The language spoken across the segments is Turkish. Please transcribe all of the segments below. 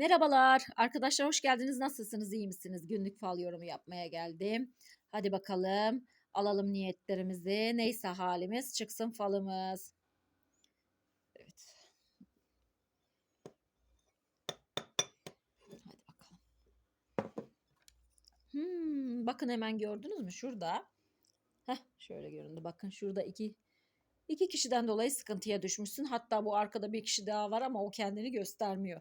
Merhabalar arkadaşlar hoş geldiniz. Nasılsınız? iyi misiniz? Günlük fal yorumu yapmaya geldim. Hadi bakalım alalım niyetlerimizi. Neyse halimiz çıksın falımız. Evet. Hadi bakalım. Hmm, bakın hemen gördünüz mü şurada? Heh, şöyle göründü. Bakın şurada iki iki kişiden dolayı sıkıntıya düşmüşsün. Hatta bu arkada bir kişi daha var ama o kendini göstermiyor.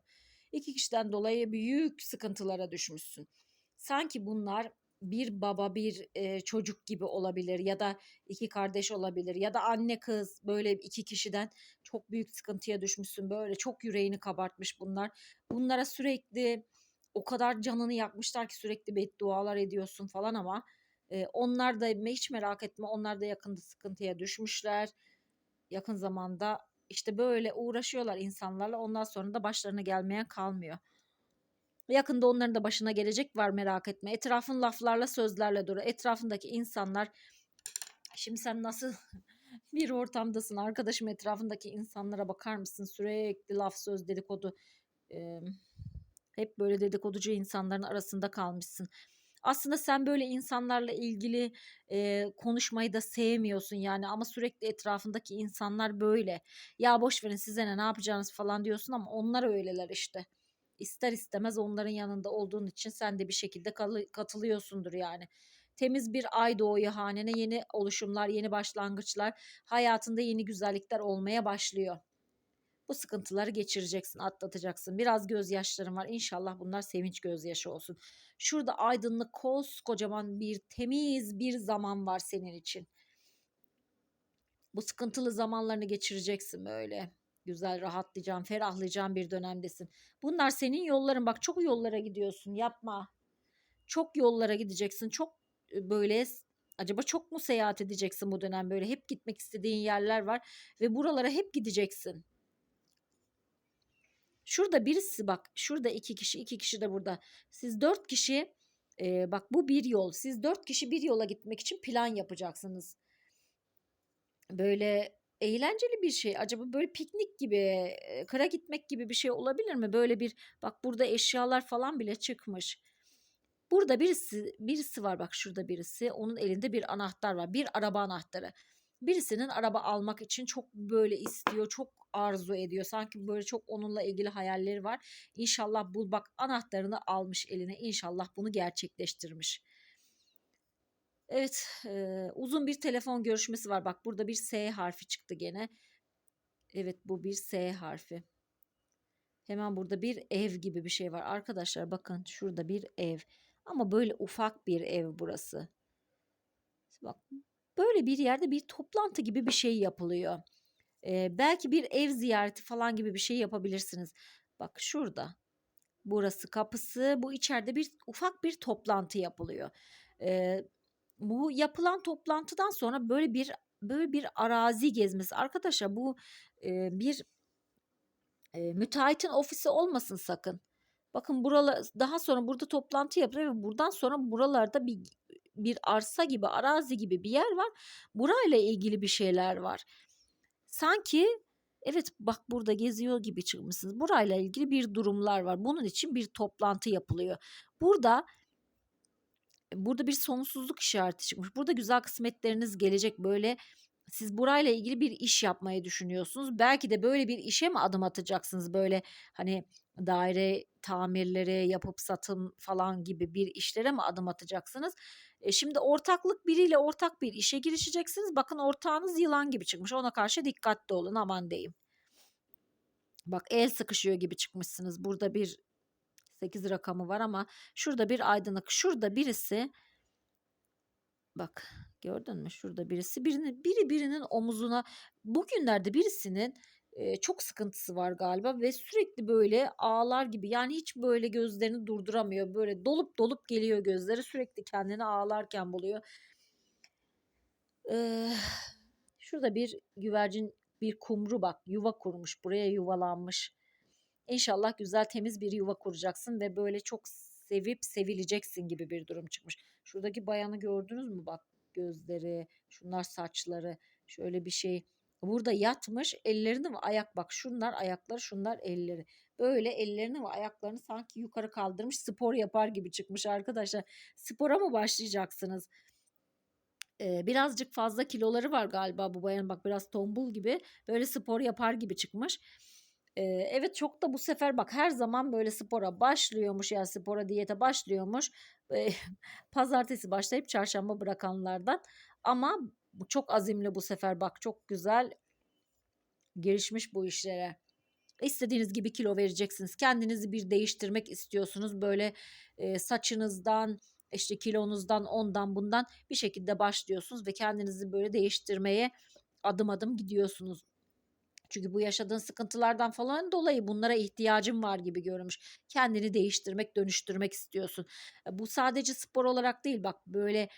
İki kişiden dolayı büyük sıkıntılara düşmüşsün. Sanki bunlar bir baba bir e, çocuk gibi olabilir ya da iki kardeş olabilir ya da anne kız böyle iki kişiden çok büyük sıkıntıya düşmüşsün böyle çok yüreğini kabartmış bunlar. Bunlara sürekli o kadar canını yakmışlar ki sürekli beddualar ediyorsun falan ama e, onlar da hiç merak etme onlar da yakında sıkıntıya düşmüşler. Yakın zamanda işte böyle uğraşıyorlar insanlarla ondan sonra da başlarına gelmeyen kalmıyor. Yakında onların da başına gelecek var merak etme. Etrafın laflarla sözlerle duru. Etrafındaki insanlar şimdi sen nasıl bir ortamdasın arkadaşım etrafındaki insanlara bakar mısın sürekli laf söz dedikodu ee, hep böyle dedikoducu insanların arasında kalmışsın. Aslında sen böyle insanlarla ilgili e, konuşmayı da sevmiyorsun yani ama sürekli etrafındaki insanlar böyle. Ya boş verin size ne ne yapacağınız falan diyorsun ama onlar öyleler işte. İster istemez onların yanında olduğun için sen de bir şekilde katılıyorsundur yani. Temiz bir ay doğuyor hanene yeni oluşumlar, yeni başlangıçlar, hayatında yeni güzellikler olmaya başlıyor. Bu sıkıntıları geçireceksin, atlatacaksın. Biraz gözyaşların var. İnşallah bunlar sevinç gözyaşı olsun. Şurada aydınlık, koskocaman bir temiz bir zaman var senin için. Bu sıkıntılı zamanlarını geçireceksin böyle. Güzel rahatlayacağın, ferahlayacağın bir dönemdesin. Bunlar senin yolların. Bak çok yollara gidiyorsun. Yapma. Çok yollara gideceksin. Çok böyle acaba çok mu seyahat edeceksin bu dönem böyle hep gitmek istediğin yerler var ve buralara hep gideceksin. Şurada birisi bak şurada iki kişi iki kişi de burada. Siz dört kişi e, bak bu bir yol. Siz dört kişi bir yola gitmek için plan yapacaksınız. Böyle eğlenceli bir şey. Acaba böyle piknik gibi, kıra gitmek gibi bir şey olabilir mi? Böyle bir bak burada eşyalar falan bile çıkmış. Burada birisi birisi var bak şurada birisi. Onun elinde bir anahtar var. Bir araba anahtarı. Birisinin araba almak için çok böyle istiyor, çok arzu ediyor. Sanki böyle çok onunla ilgili hayalleri var. İnşallah bul bak anahtarını almış eline. İnşallah bunu gerçekleştirmiş. Evet e, uzun bir telefon görüşmesi var. Bak burada bir S harfi çıktı gene. Evet bu bir S harfi. Hemen burada bir ev gibi bir şey var. Arkadaşlar bakın şurada bir ev. Ama böyle ufak bir ev burası. Bak böyle bir yerde bir toplantı gibi bir şey yapılıyor. Ee, belki bir ev ziyareti falan gibi bir şey yapabilirsiniz. Bak şurada. Burası kapısı. Bu içeride bir ufak bir toplantı yapılıyor. Ee, bu yapılan toplantıdan sonra böyle bir böyle bir arazi gezmesi. Arkadaşlar bu e, bir e, müteahhitin ofisi olmasın sakın. Bakın buralar daha sonra burada toplantı yapılıyor ve buradan sonra buralarda bir bir arsa gibi, arazi gibi bir yer var. Burayla ilgili bir şeyler var. Sanki evet bak burada geziyor gibi çıkmışsınız. Burayla ilgili bir durumlar var. Bunun için bir toplantı yapılıyor. Burada burada bir sonsuzluk işareti çıkmış. Burada güzel kısmetleriniz gelecek böyle siz burayla ilgili bir iş yapmayı düşünüyorsunuz. Belki de böyle bir işe mi adım atacaksınız? Böyle hani daire tamirleri yapıp satım falan gibi bir işlere mi adım atacaksınız? E şimdi ortaklık biriyle ortak bir işe girişeceksiniz. Bakın ortağınız yılan gibi çıkmış. Ona karşı dikkatli olun aman diyeyim. Bak el sıkışıyor gibi çıkmışsınız. Burada bir 8 rakamı var ama şurada bir aydınlık. Şurada birisi bak gördün mü şurada birisi birinin biri birinin omuzuna bugünlerde birisinin çok sıkıntısı var galiba ve sürekli böyle ağlar gibi yani hiç böyle gözlerini durduramıyor. Böyle dolup dolup geliyor gözleri sürekli kendini ağlarken buluyor. Ee, şurada bir güvercin bir kumru bak yuva kurmuş buraya yuvalanmış. İnşallah güzel temiz bir yuva kuracaksın ve böyle çok sevip sevileceksin gibi bir durum çıkmış. Şuradaki bayanı gördünüz mü bak gözleri, şunlar saçları, şöyle bir şey Burada yatmış ellerini ve ayak bak şunlar ayakları şunlar elleri. Böyle ellerini ve ayaklarını sanki yukarı kaldırmış spor yapar gibi çıkmış arkadaşlar. Spora mı başlayacaksınız? Ee, birazcık fazla kiloları var galiba bu bayan bak biraz tombul gibi böyle spor yapar gibi çıkmış. Evet çok da bu sefer bak her zaman böyle spora başlıyormuş ya spora diyete başlıyormuş. Pazartesi başlayıp çarşamba bırakanlardan ama çok azimli bu sefer bak çok güzel girişmiş bu işlere. İstediğiniz gibi kilo vereceksiniz. Kendinizi bir değiştirmek istiyorsunuz. Böyle saçınızdan, işte kilonuzdan, ondan bundan bir şekilde başlıyorsunuz ve kendinizi böyle değiştirmeye adım adım gidiyorsunuz. Çünkü bu yaşadığın sıkıntılardan falan dolayı bunlara ihtiyacın var gibi görmüş. Kendini değiştirmek, dönüştürmek istiyorsun. Bu sadece spor olarak değil bak böyle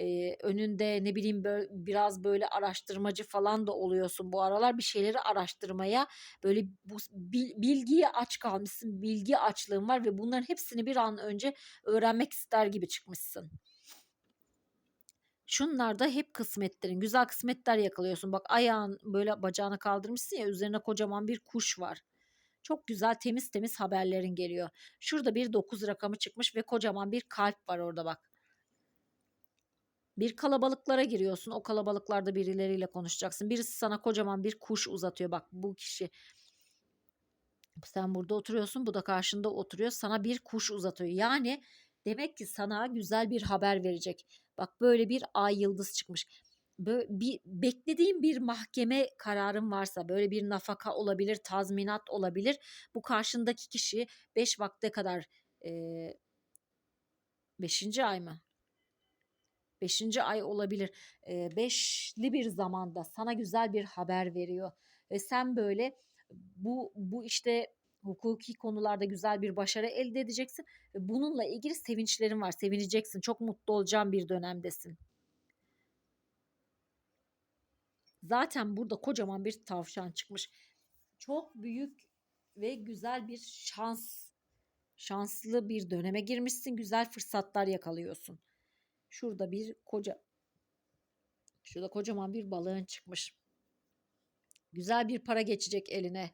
e, önünde ne bileyim böyle, biraz böyle araştırmacı falan da oluyorsun bu aralar bir şeyleri araştırmaya böyle bu bilgiye aç kalmışsın bilgi açlığın var ve bunların hepsini bir an önce öğrenmek ister gibi çıkmışsın. Şunlar da hep kısmetlerin. Güzel kısmetler yakalıyorsun. Bak ayağın böyle bacağını kaldırmışsın ya üzerine kocaman bir kuş var. Çok güzel temiz temiz haberlerin geliyor. Şurada bir 9 rakamı çıkmış ve kocaman bir kalp var orada bak. Bir kalabalıklara giriyorsun. O kalabalıklarda birileriyle konuşacaksın. Birisi sana kocaman bir kuş uzatıyor. Bak bu kişi sen burada oturuyorsun. Bu da karşında oturuyor. Sana bir kuş uzatıyor. Yani demek ki sana güzel bir haber verecek. Bak böyle bir ay yıldız çıkmış. Böyle bir beklediğin bir mahkeme kararın varsa böyle bir nafaka olabilir, tazminat olabilir. Bu karşındaki kişi 5 vakte kadar 5. E, ay mı? Beşinci ay olabilir. E, beşli bir zamanda sana güzel bir haber veriyor. Ve sen böyle bu bu işte hukuki konularda güzel bir başarı elde edeceksin. Ve bununla ilgili sevinçlerin var. Sevineceksin. Çok mutlu olacağın bir dönemdesin. Zaten burada kocaman bir tavşan çıkmış. Çok büyük ve güzel bir şans şanslı bir döneme girmişsin. Güzel fırsatlar yakalıyorsun. Şurada bir koca şurada kocaman bir balığın çıkmış. Güzel bir para geçecek eline.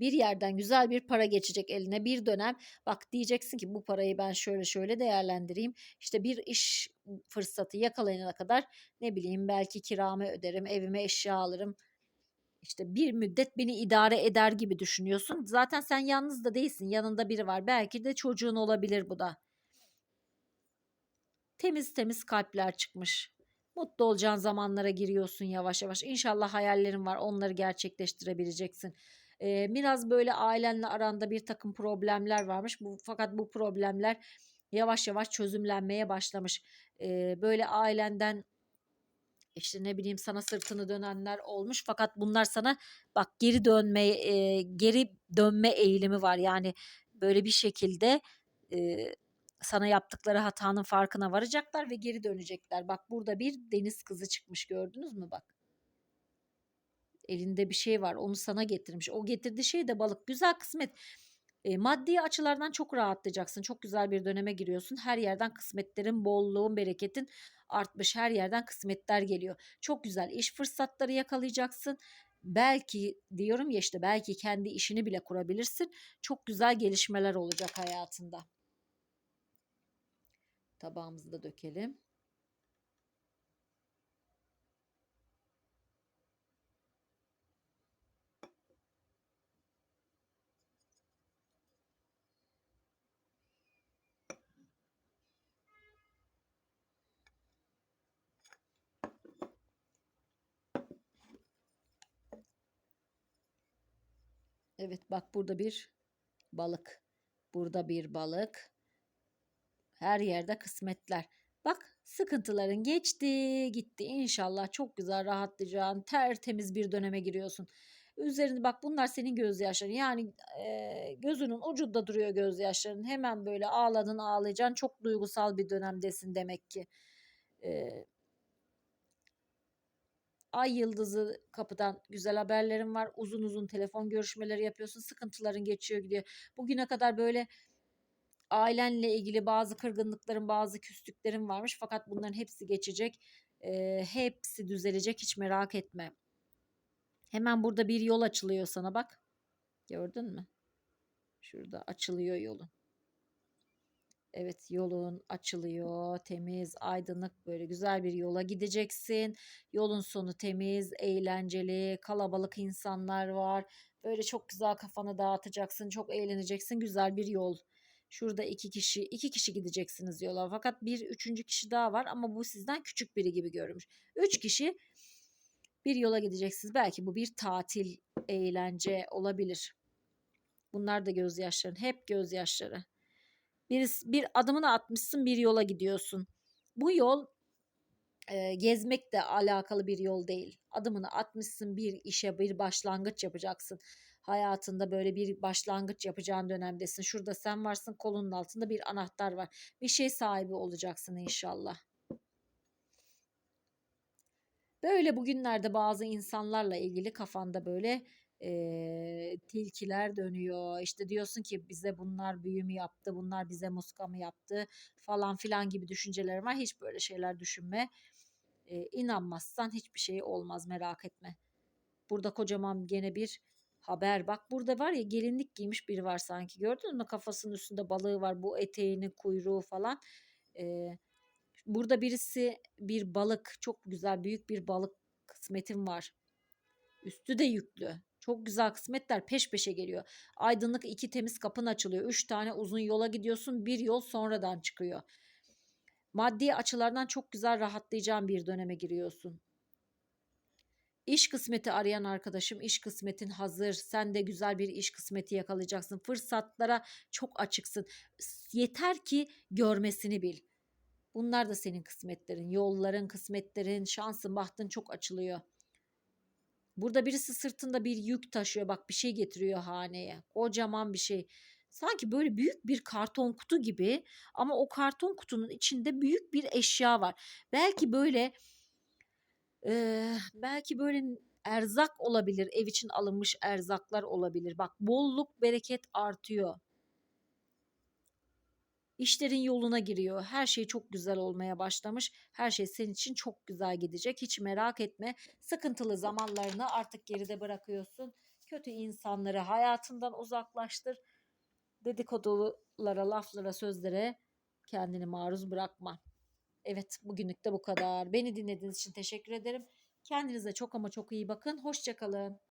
Bir yerden güzel bir para geçecek eline bir dönem. Bak diyeceksin ki bu parayı ben şöyle şöyle değerlendireyim. İşte bir iş fırsatı yakalayana kadar ne bileyim belki kiramı öderim, evime eşya alırım. İşte bir müddet beni idare eder gibi düşünüyorsun. Zaten sen yalnız da değilsin. Yanında biri var. Belki de çocuğun olabilir bu da. Temiz temiz kalpler çıkmış. Mutlu olacağın zamanlara giriyorsun yavaş yavaş. İnşallah hayallerin var onları gerçekleştirebileceksin. Ee, biraz böyle ailenle aranda bir takım problemler varmış. Bu, fakat bu problemler yavaş yavaş çözümlenmeye başlamış. Ee, böyle ailenden işte ne bileyim sana sırtını dönenler olmuş fakat bunlar sana bak geri dönme e, geri dönme eğilimi var yani böyle bir şekilde e, sana yaptıkları hatanın farkına varacaklar ve geri dönecekler. Bak burada bir deniz kızı çıkmış gördünüz mü bak. Elinde bir şey var onu sana getirmiş. O getirdiği şey de balık. Güzel kısmet. E, maddi açılardan çok rahatlayacaksın. Çok güzel bir döneme giriyorsun. Her yerden kısmetlerin, bolluğun, bereketin artmış. Her yerden kısmetler geliyor. Çok güzel iş fırsatları yakalayacaksın. Belki diyorum ya işte belki kendi işini bile kurabilirsin. Çok güzel gelişmeler olacak hayatında. Tabağımızı da dökelim. Evet bak burada bir balık. Burada bir balık. Her yerde kısmetler. Bak sıkıntıların geçti gitti inşallah çok güzel rahatlayacağın tertemiz bir döneme giriyorsun. Üzerinde bak bunlar senin gözyaşların yani e, gözünün ucunda duruyor gözyaşların hemen böyle ağladın ağlayacaksın çok duygusal bir dönemdesin demek ki. E, Ay yıldızı kapıdan güzel haberlerin var. Uzun uzun telefon görüşmeleri yapıyorsun. Sıkıntıların geçiyor gidiyor. Bugüne kadar böyle ailenle ilgili bazı kırgınlıkların, bazı küslüklerin varmış. Fakat bunların hepsi geçecek. E, hepsi düzelecek hiç merak etme. Hemen burada bir yol açılıyor sana bak. Gördün mü? Şurada açılıyor yolun. Evet yolun açılıyor. Temiz, aydınlık böyle güzel bir yola gideceksin. Yolun sonu temiz, eğlenceli, kalabalık insanlar var. Böyle çok güzel kafanı dağıtacaksın, çok eğleneceksin. Güzel bir yol. Şurada iki kişi, iki kişi gideceksiniz yola. Fakat bir üçüncü kişi daha var ama bu sizden küçük biri gibi görünmüş. Üç kişi bir yola gideceksiniz. Belki bu bir tatil, eğlence olabilir. Bunlar da gözyaşların, hep gözyaşları. Bir, bir adımını atmışsın, bir yola gidiyorsun. Bu yol e, gezmekle alakalı bir yol değil. Adımını atmışsın, bir işe, bir başlangıç yapacaksın. Hayatında böyle bir başlangıç yapacağın dönemdesin. Şurada sen varsın, kolunun altında bir anahtar var. Bir şey sahibi olacaksın inşallah. Böyle bugünlerde bazı insanlarla ilgili kafanda böyle eee, tilkiler dönüyor. İşte diyorsun ki bize bunlar büyü mü yaptı, bunlar bize muska mı yaptı falan filan gibi düşüncelerim var. Hiç böyle şeyler düşünme. Eee, inanmazsan hiçbir şey olmaz merak etme. Burada kocaman gene bir haber. Bak burada var ya gelinlik giymiş biri var sanki. Gördün mü? Kafasının üstünde balığı var. Bu eteğinin kuyruğu falan. Eee, burada birisi bir balık. Çok güzel büyük bir balık kısmetim var. Üstü de yüklü. Çok güzel kısmetler peş peşe geliyor. Aydınlık iki temiz kapın açılıyor. Üç tane uzun yola gidiyorsun. Bir yol sonradan çıkıyor. Maddi açılardan çok güzel rahatlayacağın bir döneme giriyorsun. İş kısmeti arayan arkadaşım iş kısmetin hazır. Sen de güzel bir iş kısmeti yakalayacaksın. Fırsatlara çok açıksın. Yeter ki görmesini bil. Bunlar da senin kısmetlerin, yolların, kısmetlerin, şansın, bahtın çok açılıyor. Burada birisi sırtında bir yük taşıyor. Bak bir şey getiriyor haneye. Kocaman bir şey. Sanki böyle büyük bir karton kutu gibi ama o karton kutunun içinde büyük bir eşya var. Belki böyle e, belki böyle erzak olabilir. Ev için alınmış erzaklar olabilir. Bak bolluk bereket artıyor. İşlerin yoluna giriyor. Her şey çok güzel olmaya başlamış. Her şey senin için çok güzel gidecek. Hiç merak etme. Sıkıntılı zamanlarını artık geride bırakıyorsun. Kötü insanları hayatından uzaklaştır. Dedikodulara, laflara, sözlere kendini maruz bırakma. Evet, bugünlük de bu kadar. Beni dinlediğiniz için teşekkür ederim. Kendinize çok ama çok iyi bakın. Hoşçakalın.